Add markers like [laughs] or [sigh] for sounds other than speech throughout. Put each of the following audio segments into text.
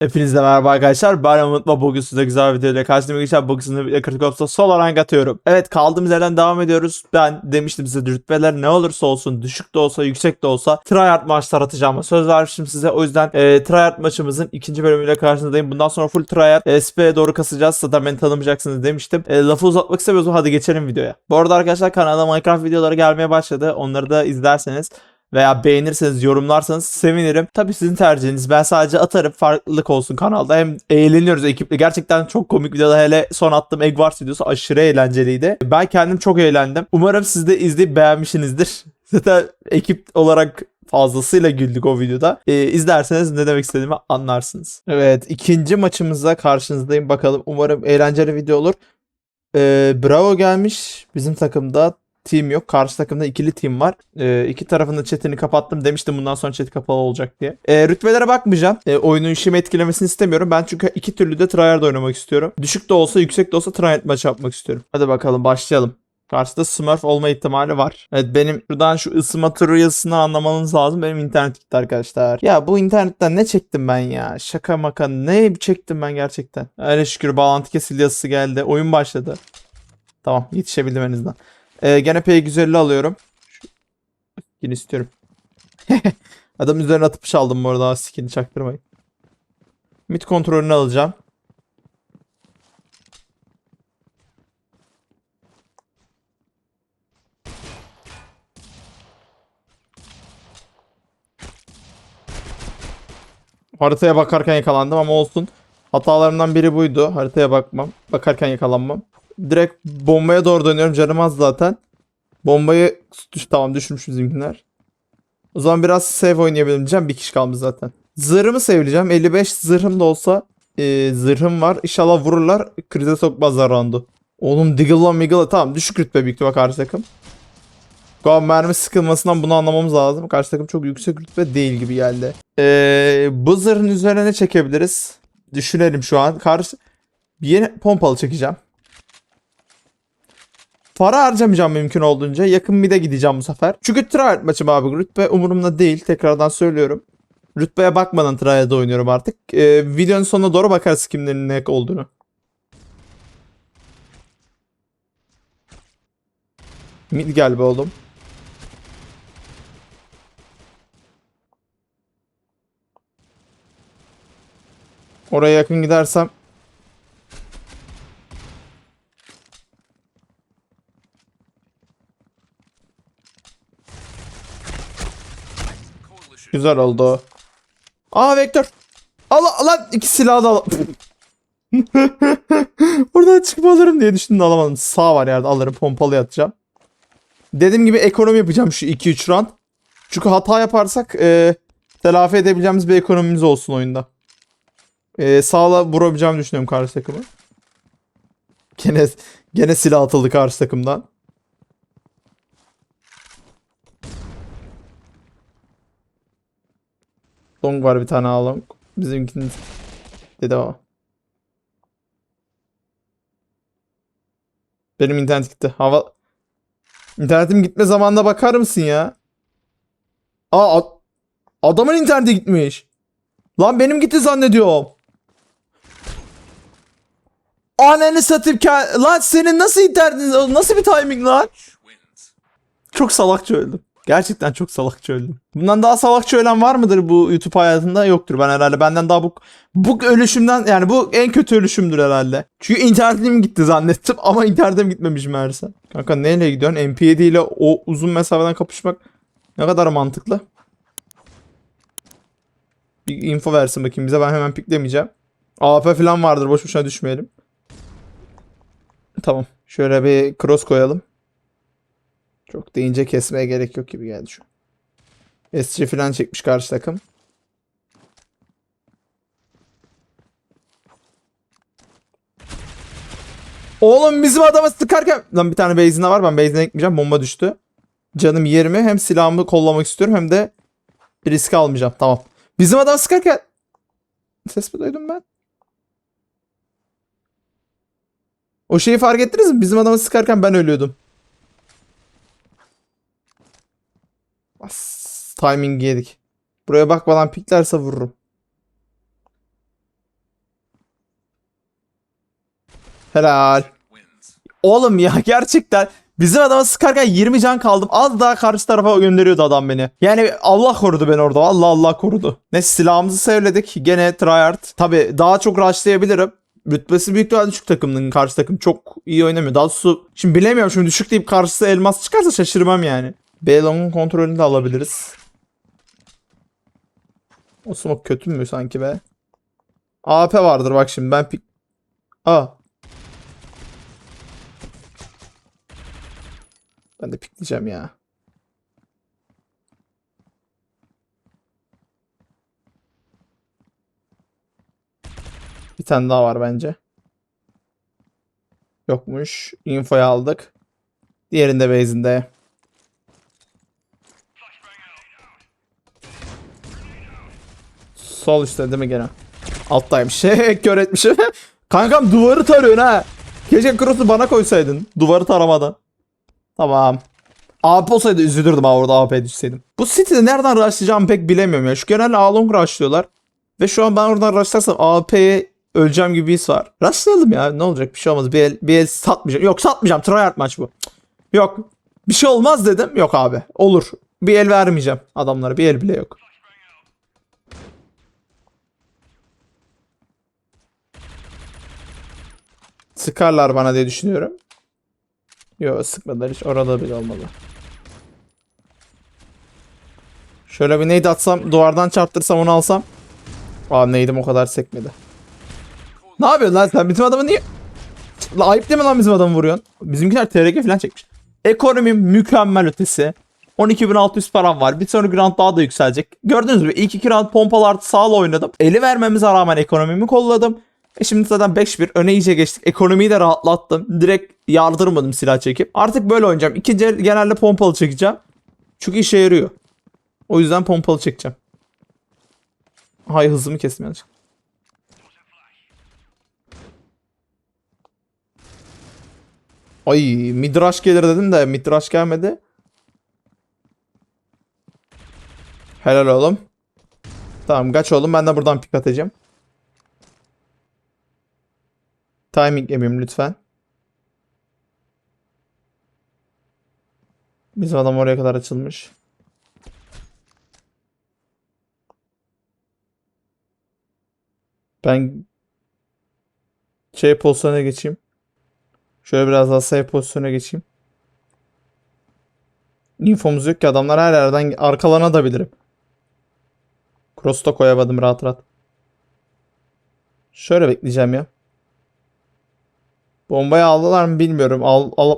Hepinize merhaba arkadaşlar. Ben Umut'la bugün size güzel bir videoyla karşınıza geçen bugün sizinle birlikte Kritik Ops'ta solo rank atıyorum. Evet kaldığımız yerden devam ediyoruz. Ben demiştim size rütbeler ne olursa olsun düşük de olsa yüksek de olsa tryhard maçlar atacağımı söz vermiştim size. O yüzden e, tryhard maçımızın ikinci bölümüyle karşınızdayım. Bundan sonra full tryhard e, SP'ye doğru kasacağız. Zaten beni tanımayacaksınız demiştim. E, lafı uzatmak istemiyoruz. Hadi geçelim videoya. Bu arada arkadaşlar kanalda Minecraft videoları gelmeye başladı. Onları da izlerseniz veya beğenirseniz, yorumlarsanız sevinirim. Tabii sizin tercihiniz. Ben sadece atarım. Farklılık olsun kanalda. Hem eğleniyoruz ekiple. Gerçekten çok komik videolar. Hele son attığım Egg Wars videosu aşırı eğlenceliydi. Ben kendim çok eğlendim. Umarım siz de izleyip beğenmişsinizdir. [laughs] Zaten ekip olarak fazlasıyla güldük o videoda. Ee, izlerseniz ne demek istediğimi anlarsınız. Evet ikinci maçımızda karşınızdayım. Bakalım umarım eğlenceli video olur. Ee, Bravo gelmiş bizim takımda. Team yok. Karşı takımda ikili team var. Ee, iki tarafın da chatini kapattım. Demiştim bundan sonra chat kapalı olacak diye. Ee, rütbelere bakmayacağım. Ee, oyunun işimi etkilemesini istemiyorum. Ben çünkü iki türlü de tryhard oynamak istiyorum. Düşük de olsa yüksek de olsa tryhard maç yapmak istiyorum. Hadi bakalım başlayalım. Karşıda Smurf olma ihtimali var. Evet benim şuradan şu ısınma turu yazısını anlamanız lazım. Benim internet gitti arkadaşlar. Ya bu internetten ne çektim ben ya? Şaka maka ne çektim ben gerçekten. Öyle şükür bağlantı kesildi yazısı geldi. Oyun başladı. Tamam yetişebildim en azından. Ee, gene P150 alıyorum. Skin istiyorum. [laughs] Adam üzerine atıp çaldım bu arada skin'i çaktırmayın. Mid kontrolünü alacağım. Haritaya bakarken yakalandım ama olsun. Hatalarımdan biri buydu. Haritaya bakmam. Bakarken yakalanmam. Direkt bombaya doğru dönüyorum. Canım az zaten. Bombayı düş tamam düşmüş bizimkiler. O zaman biraz save oynayabilirim diyeceğim. Bir kişi kalmış zaten. Zırhımı sevileceğim. 55 zırhım da olsa e, zırhım var. İnşallah vururlar. Krize sokmazlar roundu. Oğlum Diggle'la Miggle'la tamam düşük rütbe büyük ihtimal karşı takım. Galiba mermi sıkılmasından bunu anlamamız lazım. Karşı takım çok yüksek rütbe değil gibi geldi. Ee, bu zırhın üzerine ne çekebiliriz? Düşünelim şu an. Karşı yeni pompalı çekeceğim. Para harcamayacağım mümkün olduğunca. Yakın mid'e gideceğim bu sefer. Çünkü tryhard maçım abi. Rütbe umurumda değil. Tekrardan söylüyorum. Rütbeye bakmadan tryhard'da oynuyorum artık. Ee, videonun sonuna doğru bakarız kimlerin ne olduğunu. Mid gel be oğlum. Oraya yakın gidersem Güzel oldu. Aa vektör. Al lan iki silah da al. [laughs] Buradan çıkma alırım diye düşündüm alamadım. Sağ var yerde alırım pompalı atacağım. Dediğim gibi ekonomi yapacağım şu 2-3 round. Çünkü hata yaparsak e, telafi edebileceğimiz bir ekonomimiz olsun oyunda. E, sağla vurabileceğimi düşünüyorum karşı takımı. Gene, gene silah atıldı karşı takımdan. Long var bir tane long. Bizimkinin dedi o. Benim internet gitti. Hava İnternetim gitme zamanına bakar mısın ya? Aa ad- adamın interneti gitmiş. Lan benim gitti zannediyorum. Ananı satayım Lan senin nasıl internetin nasıl bir timing lan? Çok salakça öldüm. Gerçekten çok salakça öldüm. Bundan daha salakça ölen var mıdır bu YouTube hayatında? Yoktur ben herhalde. Benden daha bu bu ölüşümden yani bu en kötü ölüşümdür herhalde. Çünkü internetim gitti zannettim [laughs] ama internetim gitmemiş meğerse. Kanka neyle gidiyorsun? MP7 ile o uzun mesafeden kapışmak ne kadar mantıklı. Bir info versin bakayım bize. Ben hemen piklemeyeceğim. AP falan vardır. Boş boşuna düşmeyelim. Tamam. Şöyle bir cross koyalım. Çok da ince kesmeye gerek yok gibi geldi şu. SC falan çekmiş karşı takım. Oğlum bizim adamı sıkarken... Lan bir tane base'inde var ben base'ine gitmeyeceğim. Bomba düştü. Canım 20. Hem silahımı kollamak istiyorum hem de risk almayacağım. Tamam. Bizim adamı sıkarken... Ses mi duydum ben? O şeyi fark ettiniz mi? Bizim adamı sıkarken ben ölüyordum. As, timing yedik. Buraya bakmadan piklerse vururum. Helal. Oğlum ya [laughs] gerçekten bizim adama sıkarken 20 can kaldım. Az daha karşı tarafa gönderiyordu adam beni. Yani Allah korudu beni orada. Allah Allah korudu. Ne silahımızı sevledik. Gene tryhard. Tabi daha çok rushlayabilirim. Rütbesi büyük ihtimalle düşük takımın karşı takım çok iyi oynamıyor. Daha doğrusu şimdi bilemiyorum şimdi düşük deyip karşısına elmas çıkarsa şaşırmam yani. Beylong'un kontrolünü de alabiliriz. O smoke kötü mü sanki be? AP vardır bak şimdi ben pik... Aa. Ben de pikleyeceğim ya. Bir tane daha var bence. Yokmuş. Infoyu aldık. Diğerinde base'inde. Sol üstte değil mi gene? Alttaymış. [laughs] Şey kör etmişim. [laughs] Kankam duvarı tarıyorsun ha. Keşke cross'u bana koysaydın. Duvarı taramadan. Tamam. AP olsaydı üzülürdüm ha orada AP düşseydim. Bu City'de nereden rushlayacağımı pek bilemiyorum ya. Şu genelde A long rushlıyorlar. Ve şu an ben oradan rushlarsam AP'ye öleceğim gibi his var. Rushlayalım ya ne olacak bir şey olmaz. Bir el, bir el satmayacağım. Yok satmayacağım. Tryhard maç bu. Yok. Bir şey olmaz dedim. Yok abi. Olur. Bir el vermeyeceğim adamlara. Bir el bile yok. Sıkarlar bana diye düşünüyorum. Yok sıkmadılar hiç orada bile olmadı. Şöyle bir nade atsam duvardan çarptırsam onu alsam. Aa nade'im o kadar sekmedi. Ne yapıyorsun lan sen bizim adamı niye? La ayıp değil mi lan bizim adamı vuruyorsun? Bizimkiler TRG falan çekmiş. Ekonomim mükemmel ötesi. 12.600 param var. Bir sonraki round daha da yükselecek. Gördünüz mü? İlk iki round pompalı artı sağla oynadım. Eli vermemize rağmen ekonomimi kolladım. E şimdi zaten 5-1 öne iyice geçtik. Ekonomiyi de rahatlattım. Direkt yardırmadım silah çekip. Artık böyle oynayacağım. İkinci el genelde pompalı çekeceğim. Çünkü işe yarıyor. O yüzden pompalı çekeceğim. Hay hızımı kestim yanlış. Ay midrash gelir dedim de midrash gelmedi. Helal oğlum. Tamam kaç oğlum ben de buradan pik atacağım. Timing yemeyeyim lütfen. Bizim adam oraya kadar açılmış. Ben şey pozisyona geçeyim. Şöyle biraz daha safe pozisyona geçeyim. Infomuz yok ki adamlar her yerden. Cross da koyamadım rahat rahat. Şöyle bekleyeceğim ya. Bombayı aldılar mı bilmiyorum. Al, al.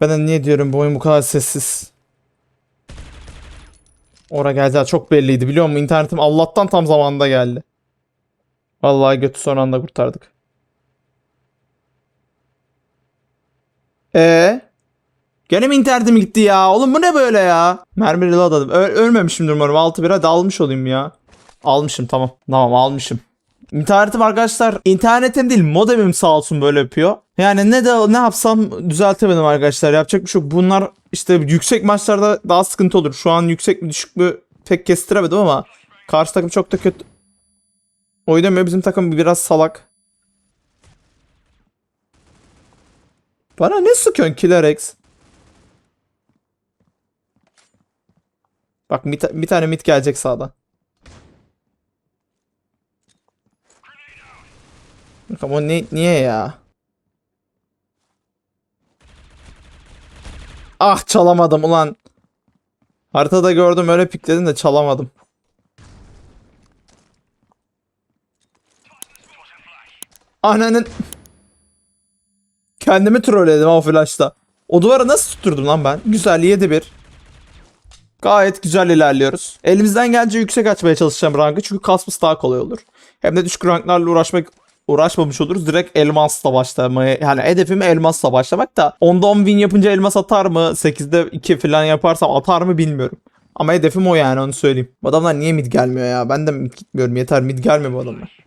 Ben de niye diyorum bu oyun bu kadar sessiz. Ora geleceği çok belliydi biliyor musun? İnternetim Allah'tan tam zamanında geldi. Vallahi götü son anda kurtardık. Ee? Gene mi internetim gitti ya? Oğlum bu ne böyle ya? Mermi reload adım. Ö- ölmemişimdir umarım. 6-1'e dalmış olayım ya. Almışım tamam. Tamam almışım. İnternetim arkadaşlar internetim değil modemim sağ olsun böyle yapıyor. Yani ne de ne yapsam düzeltemedim arkadaşlar. Yapacak bir şey yok. Bunlar işte yüksek maçlarda daha sıkıntı olur. Şu an yüksek mi düşük mü pek kestiremedim ama karşı takım çok da kötü oynamıyor. Bizim takım biraz salak. Bana ne sıkıyorsun Killer X? Bak bir, ta- bir tane mid gelecek sağdan. O ne, niye ya? Ah çalamadım ulan. Haritada gördüm öyle pikledim de çalamadım. Ananın. Kendimi trolledim o flashta. O duvara nasıl tutturdum lan ben? Güzel 7-1. Gayet güzel ilerliyoruz. Elimizden gelince yüksek açmaya çalışacağım rankı çünkü kasması daha kolay olur. Hem de düşük ranklarla uğraşmak uğraşmamış oluruz. Direkt elmasla başlamaya yani hedefim elmasla başlamak da onda 10 win yapınca elmas atar mı? 8'de 2 falan yaparsam atar mı bilmiyorum. Ama hedefim o yani onu söyleyeyim. Bu adamlar niye mid gelmiyor ya? Ben de mid gitmiyorum. Yeter mid gelmiyor bu adamlar.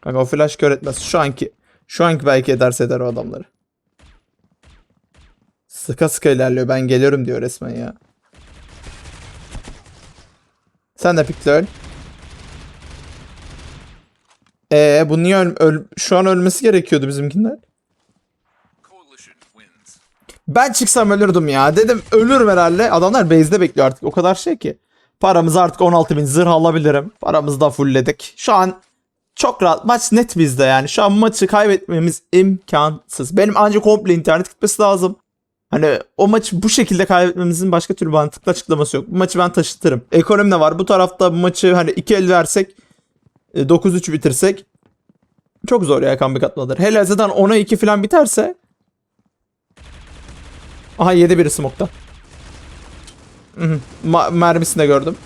Kanka o flash kör etmez. Şu anki şu anki belki ederse eder o adamları. Sıka sıka ilerliyor. Ben geliyorum diyor resmen ya. Sen de pikle öl. Ee bu niye öl- öl- şu an ölmesi gerekiyordu bizimkinden. Ben çıksam ölürdüm ya. Dedim ölürüm herhalde. Adamlar base'de bekliyor artık. O kadar şey ki. Paramız artık 16 bin zırh alabilirim. Paramızı da fullledik. Şu an çok rahat. Maç net bizde yani. Şu an maçı kaybetmemiz imkansız. Benim ancak komple internet gitmesi lazım. Hani o maçı bu şekilde kaybetmemizin başka türlü mantıklı açıklaması yok. Bu maçı ben taşıtırım. Ekonomi de var. Bu tarafta bu maçı hani iki el versek 9-3 bitirsek çok zor ya comeback atmaları. Hele zaten 10'a 2 falan biterse Aha yedi biri smoke'ta. Mermisini de gördüm.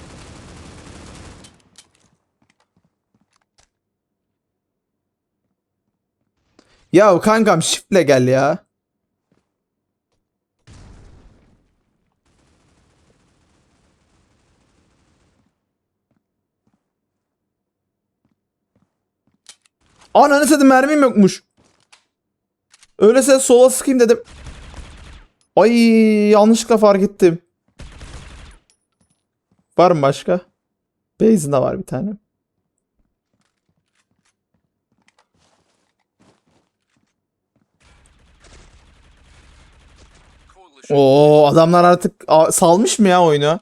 Ya kankam shiftle gel ya. Ananı satayım mermim yokmuş. Öyleyse sola sıkayım dedim. Ay yanlışlıkla fark ettim. Var mı başka? Base'inde var bir tane. Oo adamlar artık salmış mı ya oyunu?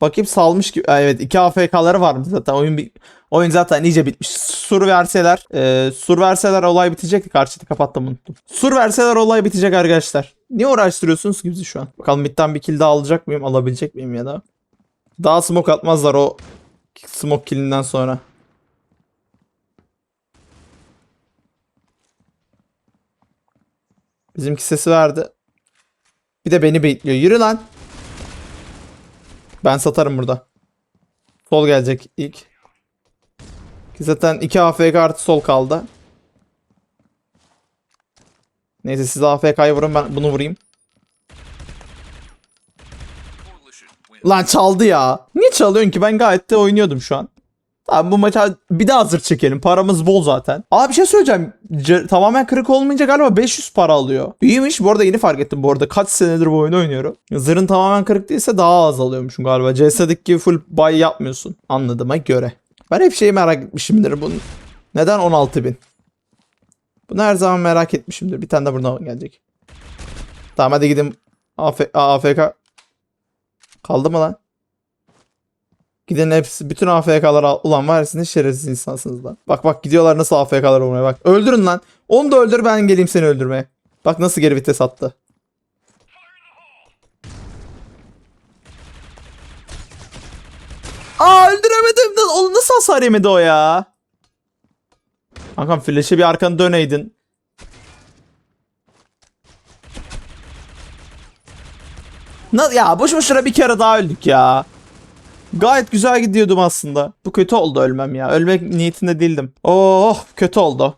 Bakayım salmış gibi. Evet iki AFK'ları varmış zaten. Oyun bir oyun zaten iyice bitmiş. Sur verseler, e, sur verseler olay bitecekti. Karşıtı kapattım unuttum. Sur verseler olay bitecek arkadaşlar. Niye uğraştırıyorsunuz ki bizi şu an? Bakalım midden bir kill daha alacak mıyım? Alabilecek miyim ya da? Daha smoke atmazlar o smoke killinden sonra. Bizimki sesi verdi. Bir de beni bekliyor. Yürü lan. Ben satarım burada. Sol gelecek ilk. Ki zaten 2 AFK artı sol kaldı. Neyse siz AFK'yı vurun ben bunu vurayım. Lan çaldı ya. Niye çalıyorsun ki? Ben gayet de oynuyordum şu an. Tamam bu maça bir daha hazır çekelim. Paramız bol zaten. Aa bir şey söyleyeceğim. C- tamamen kırık olmayınca galiba 500 para alıyor. İyiymiş. Bu arada yeni fark ettim bu arada. Kaç senedir bu oyunu oynuyorum. Zırhın tamamen kırık değilse daha az alıyormuşum galiba. CS'deki gibi full buy yapmıyorsun. Anladığıma göre. Ben hep şeyi merak etmişimdir. Bunun neden 16 bin? Bunu her zaman merak etmişimdir. Bir tane de buradan gelecek. Tamam hadi gidin. AF AFK. Kaldı mı lan? Gidin hepsi bütün AFK'lar al. Ulan var ya siz ne şerefsiz insansınız lan. Bak bak gidiyorlar nasıl AFK'lar olmaya bak. Öldürün lan. Onu da öldür ben geleyim seni öldürmeye. Bak nasıl geri vites attı. Aa öldüremedim. Oğlum nasıl hasar yemedi o ya? Kankam flash'e bir arkanı döneydin. Na ya boş boşuna bir kere daha öldük ya. Gayet güzel gidiyordum aslında. Bu kötü oldu ölmem ya. Ölmek niyetinde değildim. Oh kötü oldu.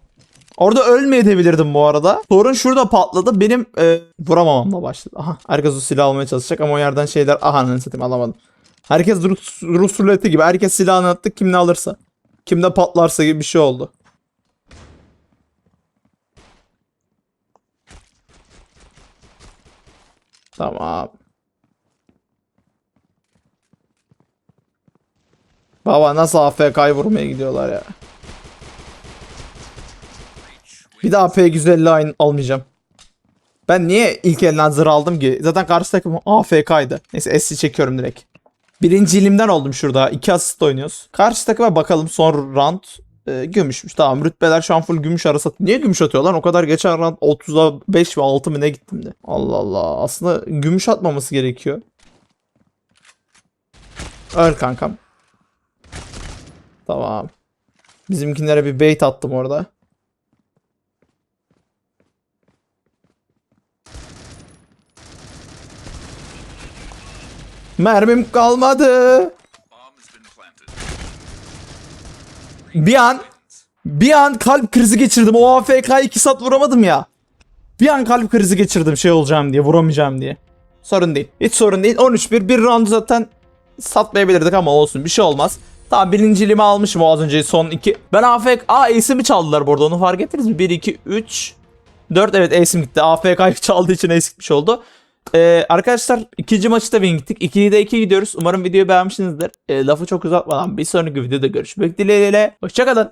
Orada ölmeyebilirdim bu arada. Sorun şurada patladı. Benim e, vuramamamla başladı. Aha herkes o silah almaya çalışacak ama o yerden şeyler aha satayım alamadım. Herkes Rus, Rus ruleti gibi. Herkes silahını attı kim ne alırsa. Kimde patlarsa gibi bir şey oldu. Tamam. Baba nasıl AFK'yı vurmaya gidiyorlar ya. Bir daha P150 aynı almayacağım. Ben niye ilk elden zırh aldım ki? Zaten karşı takım AFK'ydı. Neyse S'i çekiyorum direkt. Birinci ilimden oldum şurada. İki asist oynuyoruz. Karşı takıma bakalım son round. E, gümüşmüş. Tamam rütbeler şu an full gümüş arası. Niye gümüş atıyorlar? O kadar geçen round 30'a 5 ve 6 mı ne gittim de. Allah Allah. Aslında gümüş atmaması gerekiyor. Öl kankam. Tamam. Bizimkinlere bir bait attım orada. Mermim kalmadı. Bir an bir an kalp krizi geçirdim. O AFK 2 saat vuramadım ya. Bir an kalp krizi geçirdim şey olacağım diye vuramayacağım diye. Sorun değil. Hiç sorun değil. 13-1 bir round zaten satmayabilirdik ama olsun bir şey olmaz. Tamam birinciliğimi almışım o az önce son iki. Ben AFK... Aa ace'imi çaldılar bu arada onu fark ettiniz mi? 1, 2, 3, 4 evet ace'im gitti. AFK çaldığı için ace gitmiş oldu. Ee, arkadaşlar ikinci maçta win gittik. 2'yi de 2 gidiyoruz. Umarım videoyu beğenmişsinizdir. Ee, lafı çok uzatmadan bir sonraki videoda görüşmek dileğiyle. Hoşçakalın.